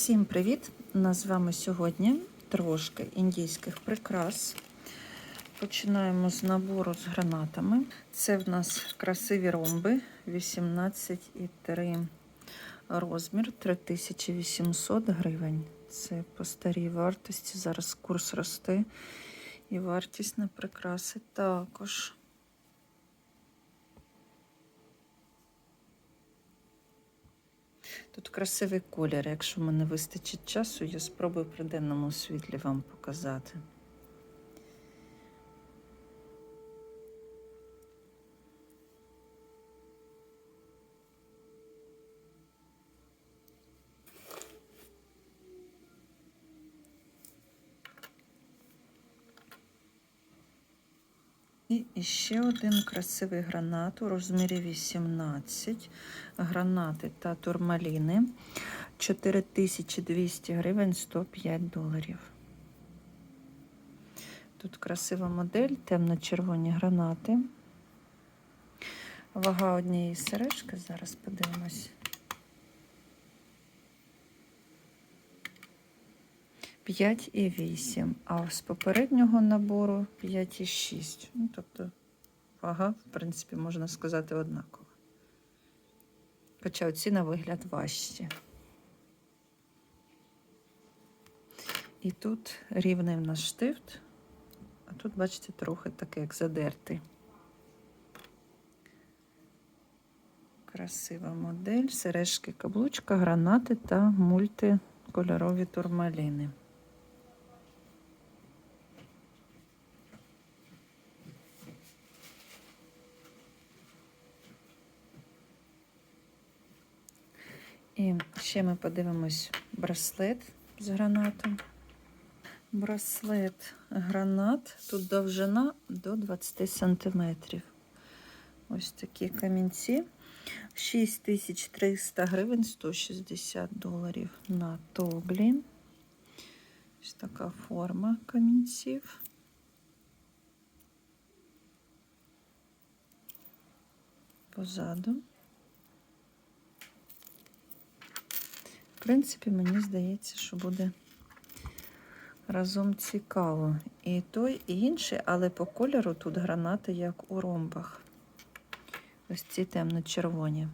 Всім привіт! Нас з вами сьогодні трошки індійських прикрас. Починаємо з набору з гранатами. Це в нас красиві ромби 18,3 розмір 3800 гривень. Це по старій вартості. Зараз курс росте. І вартість на прикраси також. Тут красивий колір. Якщо мене вистачить часу, я спробую при денному світлі вам показати. І ще один красивий гранат у розмірі 18. Гранати та турмаліни. 4200 гривень 105 доларів. Тут красива модель, темно-червоні гранати. Вага однієї сережки, зараз подивимось. 5,8, а з попереднього набору 5,6. Ну, тобто вага, в принципі, можна сказати, однакова. Хоча оці на вигляд важчі. І тут рівний в нас штифт, а тут, бачите, трохи такий, як задертий. Красива модель, сережки, каблучка, гранати та мультикольорові турмаліни. І ще ми подивимось браслет з гранатом. Браслет гранат. Тут довжина до 20 см. Ось такі камінці. 6300 гривень, 160 доларів на тоглі. Ось така форма камінців. Позаду. В принципі, мені здається, що буде разом цікаво. І той, і інший, але по кольору тут гранати, як у ромбах. Ось ці темно-червоні.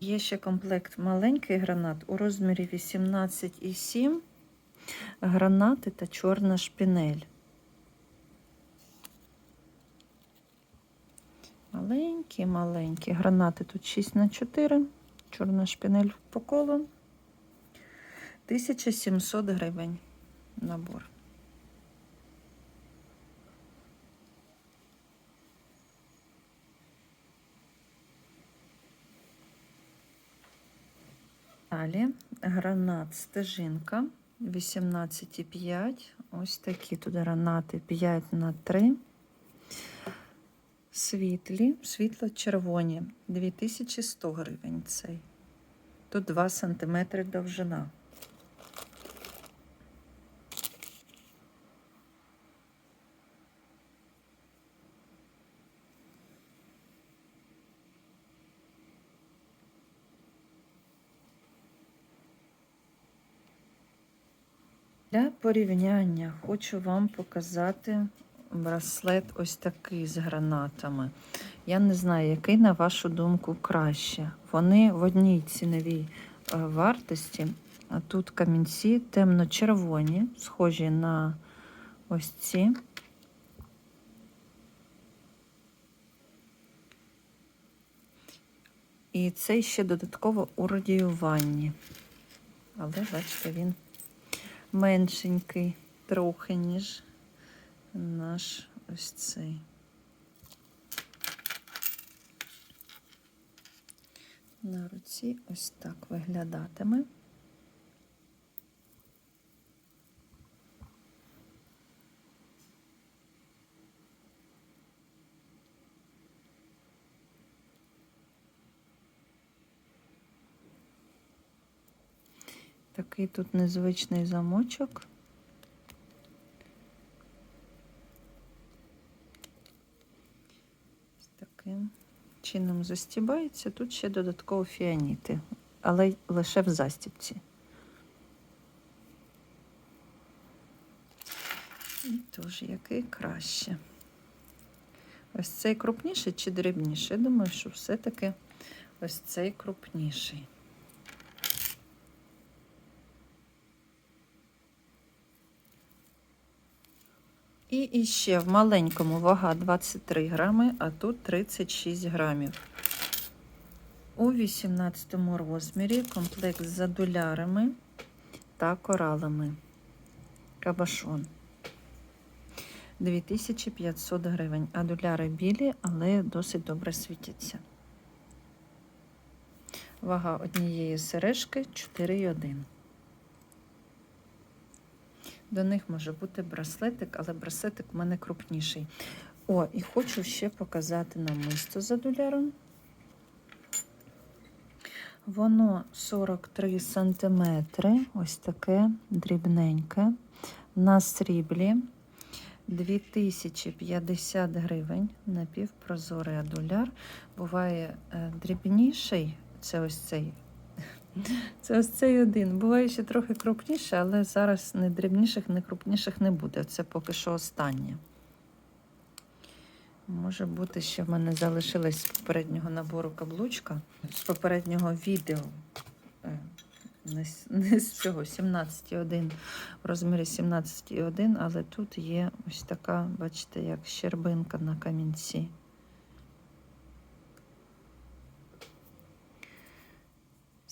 Є ще комплект маленький гранат у розмірі 18,7 гранати та чорна шпінель. Маленькі, маленькі. Гранати тут 6 на 4 чорна шпінель по колу. 1700 гривень набор. Далі гранат стежинка 18,5. Ось такі туди ранати 5 на 3. Світлі, світло-червоні, 2100 гривень цей. Тут 2 см довжина. Для порівняння хочу вам показати браслет ось такий з гранатами. Я не знаю, який, на вашу думку, краще. Вони в одній ціновій е, вартості, а тут камінці темно-червоні, схожі на ось ці. І цей ще додатково у радіюванні. Але, бачите, він меншенький трохи, ніж наш ось цей. На руці ось так виглядатиме. такий тут незвичний замочок. З таким чином застібається. Тут ще додатково фіаніти, але лише в застібці. І теж який краще. Ось цей крупніший чи дрібніший? Я думаю, що все-таки ось цей крупніший. І іще в маленькому вага 23 грами, а тут 36 грамів. У 18 розмірі комплект з адулярами та коралами. Кабашон. 2500 гривень. Адуляри білі, але досить добре світяться. Вага однієї сережки 4,1. До них може бути браслетик, але браслетик в мене крупніший. О, і хочу ще показати намисто з адуляром. Воно 43 сантиметри, ось таке дрібненьке. На сріблі 2050 гривень. Напівпрозорий адуляр. Буває е, дрібніший, це ось цей. Це ось цей один. Буває ще трохи крупніше, але зараз не дрібніших, не крупніших не буде. Це поки що останнє. Може бути, ще в мене залишилась з попереднього набору каблучка, з попереднього відео. е, Не, з- цього 17,1 в розмірі 17,1, але тут є ось така, бачите, як щербинка на камінці.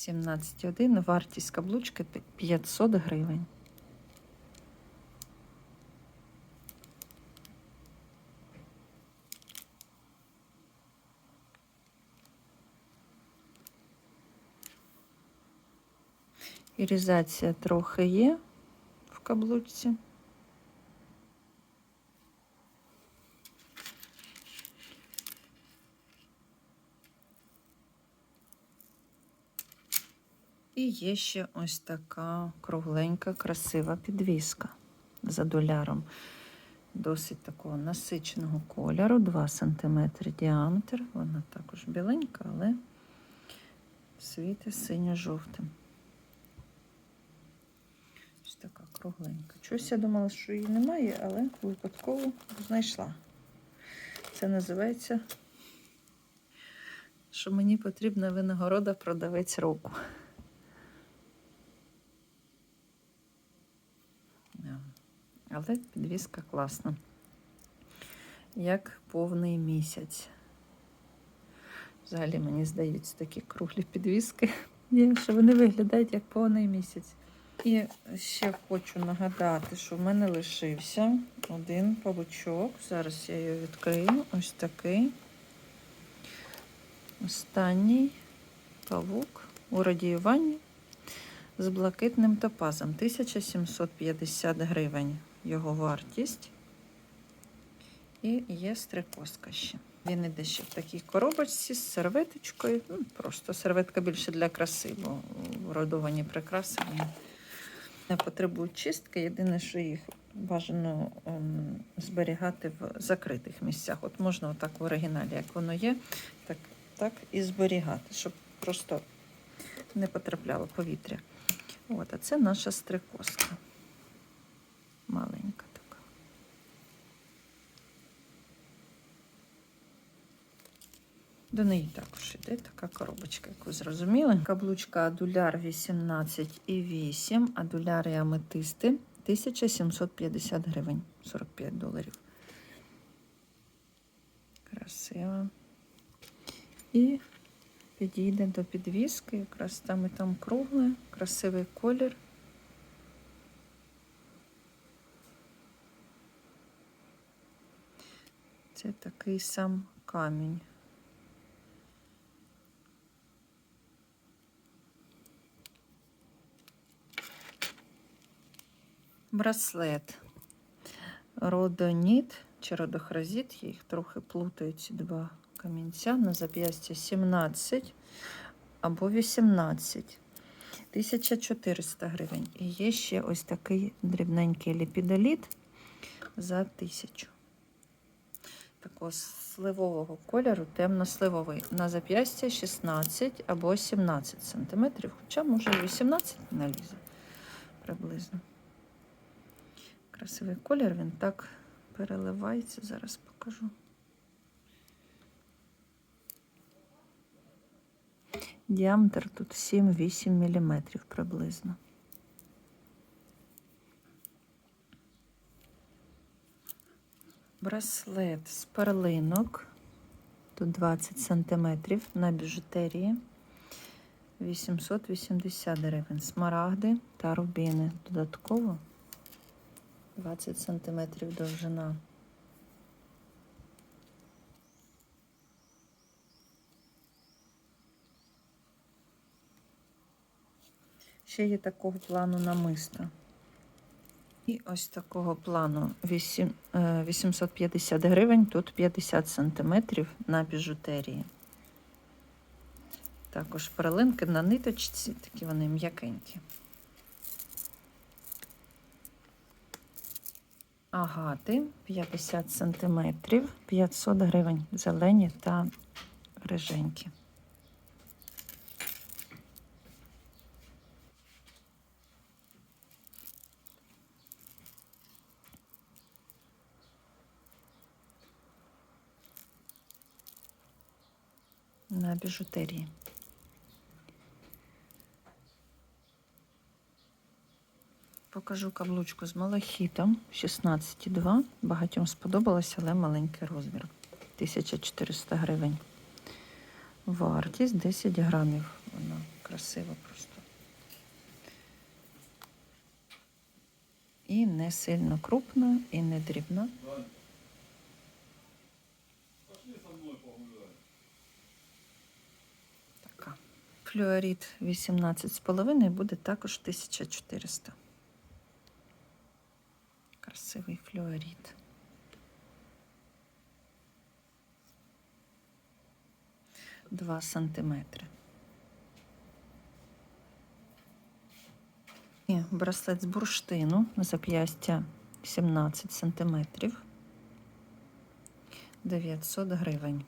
Сімнадцять один, вартість каблучки пі- 500 гривень. Ірізація трохи є в каблучці. Є ще ось така кругленька, красива підвіска з адуляром. Досить такого насиченого кольору, 2 см діаметр. Вона також біленька, але світить синьо-жовтим. Ось така кругленька. Чогось я думала, що її немає, але випадково знайшла. Це називається, що мені потрібна винагорода продавець року. Але підвіска класна. Як повний місяць. Взагалі, мені здаються такі круглі підвіски, що вони виглядають як повний місяць. І ще хочу нагадати, що в мене лишився один павучок. Зараз я його відкрию. Ось такий. Останній павук у радіюванні з блакитним топазом. 1750 гривень його вартість. І є стрикоска ще. Він іде ще в такій коробочці з серветочкою. Ну, просто серветка більше для краси, бо вродовані прикраси не потребують чистки. Єдине, що їх бажано ем, зберігати в закритих місцях. От можна отак в оригіналі, як воно є, так, так і зберігати, щоб просто не потрапляло повітря. От, а це наша стрикоска. Маленька така. До неї також йде така коробочка, як ви зрозуміли. Каблучка адуляр 18,8, адуляри аметисти 1750 гривень, 45 доларів. Красиво. І підійде до підвіски, якраз там і там кругле, красивий колір. Це такий сам камінь. Браслет. Родоніт чи родохразіт, я їх трохи плутаю, ці два камінця на зап'ястя 17 або 18. 1400 гривень. І є ще ось такий дрібненький ліпідоліт за 1000. Такого сливового кольору, темно-сливовий. На зап'ястя 16 або 17 см, хоча може і 18 налізе приблизно. Красивий колір, він так переливається, зараз покажу. Діаметр тут 7-8 мм приблизно. Браслет з перлинок. Тут 20 см на біжутерії. 880 гривень. Смарагди та рубіни. Додатково 20 см довжина. Ще є такого плану намиста. І ось такого плану вісім- е, 850 гривень, тут 50 сантиметрів на біжутерії. Також перлинки на ниточці, такі вони м'якенькі. Агати 50 сантиметрів, 500 гривень, зелені та риженькі. На біжутерії. Покажу каблучку з малахітом 16,2. Багатьом сподобалося, але маленький розмір. 1400 гривень. Вартість 10 грамів. Вона красива просто. І не сильно крупна, і не дрібна. Флюорит 18,5 буде також 1400. Красивий флюорит. Два сантиметри. І браслет з бурштину на зап'ястя 17 сантиметрів. 900 гривень.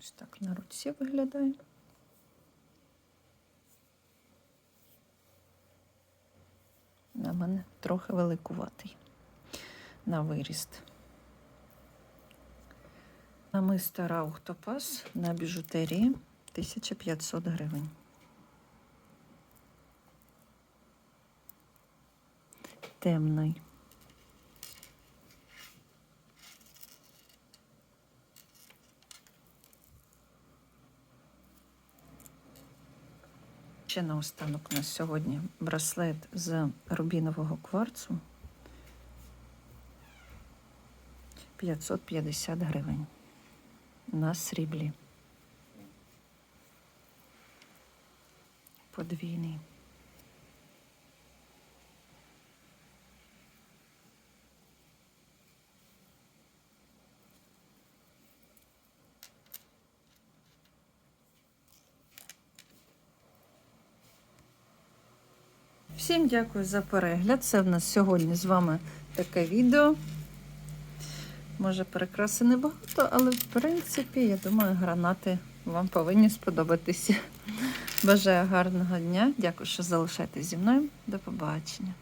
Ось так на руці виглядає. На мене трохи великуватий на виріст. Намисто Раух Топаз на біжутерії 1500 гривень. Темний. Ще наостанок нас сьогодні браслет з рубінового кварцу 550 гривень на сріблі. Подвійний. Всім дякую за перегляд. Це в нас сьогодні з вами таке відео. Може, прикраси небагато, але в принципі, я думаю, гранати вам повинні сподобатися. Бажаю гарного дня. Дякую, що залишаєтесь зі мною. До побачення.